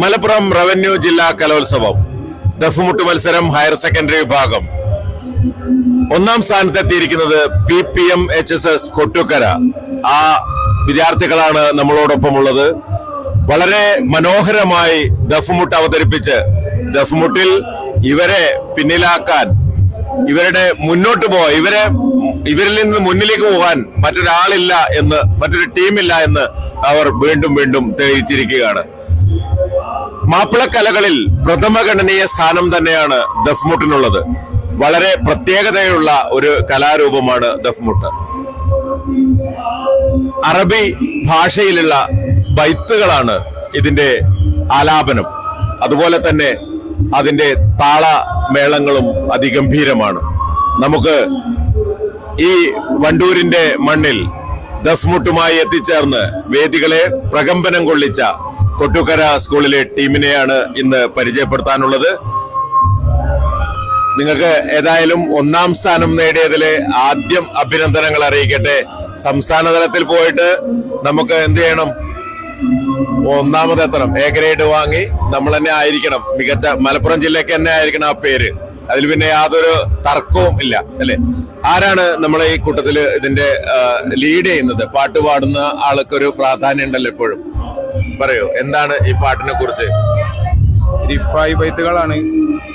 Malappuram revenue ജില്ലാ കലോത്സവം ദഫുമുട്ട് മത്സരം ഹയർ സെക്കൻഡറി വിഭാഗം. ഒന്നാം സ്ഥാനത്തെത്തിയിരിക്കുന്നത് P P M H S S Kottukkara. ആ വിദ്യാർത്ഥികളാണ് നമ്മളോടൊപ്പം ഉള്ളത് വളരെ മനോഹരമായി ദഫുമുട്ട് അവതരിപ്പിച്ച് ദഫുമുട്ടിൽ ഇവരെ പിന്നിലാക്കാൻ ഇവരുടെ മുന്നോട്ട് പോവാൻ ഇവരെ ഇവരിൽ നിന്ന് മുന്നിലേക്ക് പോകാൻ മറ്റൊരാളില്ല എന്ന് മറ്റൊരു ടീമില്ല എന്ന് അവർ വീണ്ടും വീണ്ടും തെളിയിച്ചിരിക്കുകയാണ്. മാപ്പിളക്കലകളിൽ പ്രഥമഗണനീയ സ്ഥാനം തന്നെയാണ് ദഫ്മുട്ടിനുള്ളത്. വളരെ പ്രത്യേകതയുള്ള ഒരു കലാരൂപമാണ് ദഫ്മുട്ട്. അറബി ഭാഷയിലുള്ള ബൈത്തുകളാണ് ഇതിന്റെ ആലാപനം. അതുപോലെ തന്നെ അതിന്റെ താള മേളങ്ങളും അതിഗംഭീരമാണ്. നമുക്ക് ഈ വണ്ടൂരിന്റെ മണ്ണിൽ ദഫ്മുട്ടുമായി എത്തിച്ചേർന്ന് വേദികളെ പ്രകമ്പനം കൊള്ളിച്ച കൊട്ടുക്കര സ്കൂളിലെ ടീമിനെയാണ് ഇന്ന് പരിചയപ്പെടുത്താനുള്ളത്. നിങ്ങൾക്ക് ഏതായാലും ഒന്നാം സ്ഥാനം നേടിയതിലെ ആദ്യം അഭിനന്ദനങ്ങൾ അറിയിക്കട്ടെ. സംസ്ഥാന തലത്തിൽ പോയിട്ട് നമുക്ക് എന്ത് ചെയ്യണം? ഒന്നാമത് എത്തണം. എ ഗ്രേഡ് വാങ്ങി നമ്മൾ തന്നെ ആയിരിക്കണം. മികച്ച മലപ്പുറം ജില്ലയ്ക്ക് തന്നെ ആയിരിക്കണം ആ പേര്. അതിൽ പിന്നെ യാതൊരു തർക്കവും ഇല്ല അല്ലെ? ആരാണ് നമ്മളെ ഈ കൂട്ടത്തിൽ ഇതിന്റെ ലീഡ് ചെയ്യുന്നത്? പാട്ട് പാടുന്ന ആൾക്കൊരു പ്രാധാന്യം ഉണ്ടല്ലോ എപ്പോഴും. പറയൂ എന്താണ് ഈ പാട്ടിനെ കുറിച്ച്? റിഫായി ബൈത്തുകളാണ്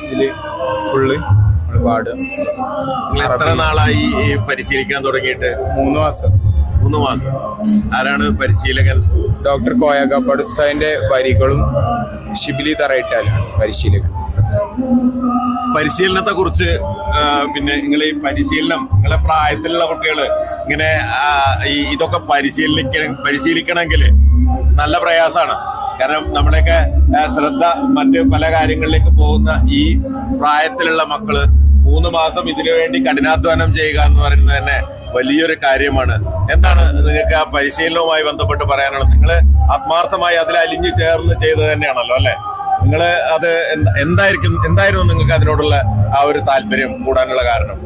ഇതിൽ ഫുള്ള് പാടുക. എത്ര നാളായി ഈ പരിശീലിക്കാൻ തുടങ്ങിയിട്ട്? മൂന്ന് മാസം. മൂന്ന് മാസം. ആരാണ് പരിശീലകൻ? ഡോക്ടർ കോയക്കാപ്പാട് ഉസ്താദിന്റെ വരികളും ഷിബിലി തറയിട്ടാലാണ് പരിശീലകൻ. പരിശീലനത്തെ കുറിച്ച് പിന്നെ നിങ്ങൾ ഈ പരിശീലനം നിങ്ങളെ പ്രായത്തിലുള്ള കുട്ടികൾ ഇങ്ങനെ ഇതൊക്കെ പരിശീലിക്കണം പരിശീലിക്കണമെങ്കിൽ നല്ല പ്രയാസമാണ്. കാരണം നമ്മുടെയൊക്കെ ശ്രദ്ധ മറ്റ് പല കാര്യങ്ങളിലേക്ക് പോകുന്ന ഈ പ്രായത്തിലുള്ള മക്കൾ മൂന്ന് മാസം ഇതിനു വേണ്ടി കഠിനാധ്വാനം ചെയ്യുക എന്ന് പറയുന്നത് തന്നെ വലിയൊരു കാര്യമാണ്. എന്താണ് നിങ്ങൾക്ക് ആ പരിശീലനവുമായി ബന്ധപ്പെട്ട് പറയാനുള്ളത്? നിങ്ങൾ ആത്മാർത്ഥമായി അതിൽ അലിഞ്ഞു ചേർന്ന് ചെയ്തത് തന്നെയാണല്ലോ അല്ലെ? നിങ്ങൾ അത് എന്തായിരിക്കും എന്തായിരുന്നു നിങ്ങൾക്ക് അതിനോടുള്ള ആ ഒരു താല്പര്യം കൂടാനുള്ള കാരണം?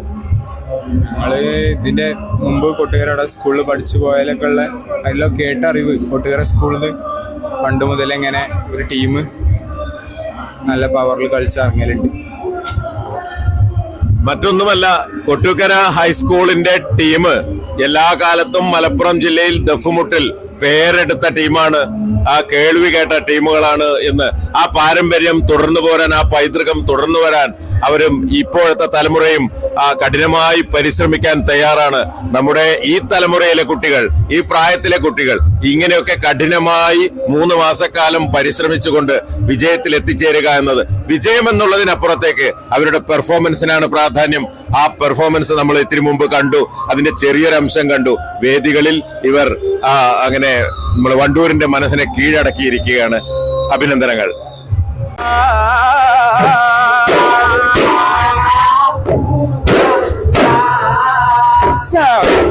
ഞങ്ങൾ ഇതിന്റെ മുമ്പ് കൊട്ടുകാരുടെ സ്കൂളിൽ പഠിച്ചു പോയാലൊക്കെ ഉള്ള അതിലൊക്കെ കേട്ട അറിവ് കൊട്ടുകാര സ്കൂളിൽ പണ്ട് മുതലേ ഇങ്ങനെ ഒരു ടീം നല്ല പവറിൽ കളിച്ചിറങ്ങലുണ്ട്. മറ്റൊന്നുമല്ല കൊട്ടുക്കര ഹൈസ്കൂളിന്റെ ടീം എല്ലാ കാലത്തും മലപ്പുറം ജില്ലയിൽ ദഫുമുട്ടിൽ പേരെടുത്ത ടീമാണ് ആ കേൾവി കേട്ട ടീമുകളാണ് എന്ന് ആ പാരമ്പര്യം തുടർന്നു പോരാൻ ആ പൈതൃകം തുടർന്നു വരാൻ അവരും ഇപ്പോഴത്തെ തലമുറയും കഠിനമായി പരിശ്രമിക്കാൻ തയ്യാറാണ്. നമ്മുടെ ഈ തലമുറയിലെ കുട്ടികൾ ഈ പ്രായത്തിലെ കുട്ടികൾ ഇങ്ങനെയൊക്കെ കഠിനമായി മൂന്ന് മാസക്കാലം പരിശ്രമിച്ചുകൊണ്ട് വിജയത്തിൽ എത്തിച്ചേരുക എന്നത് വിജയം എന്നുള്ളതിനപ്പുറത്തേക്ക് അവരുടെ പെർഫോമൻസിനാണ് പ്രാധാന്യം. ആ പെർഫോമൻസ് നമ്മൾ ഇത്തിരി മുമ്പ് കണ്ടു. അതിന്റെ ചെറിയൊരു അംശം കണ്ടു. വേദികളിൽ ഇവർ അങ്ങനെ നമ്മൾ വണ്ടൂരിന്റെ മനസ്സിനെ കീഴടക്കിയിരിക്കുകയാണ്. അഭിനന്ദനങ്ങൾ. awesome.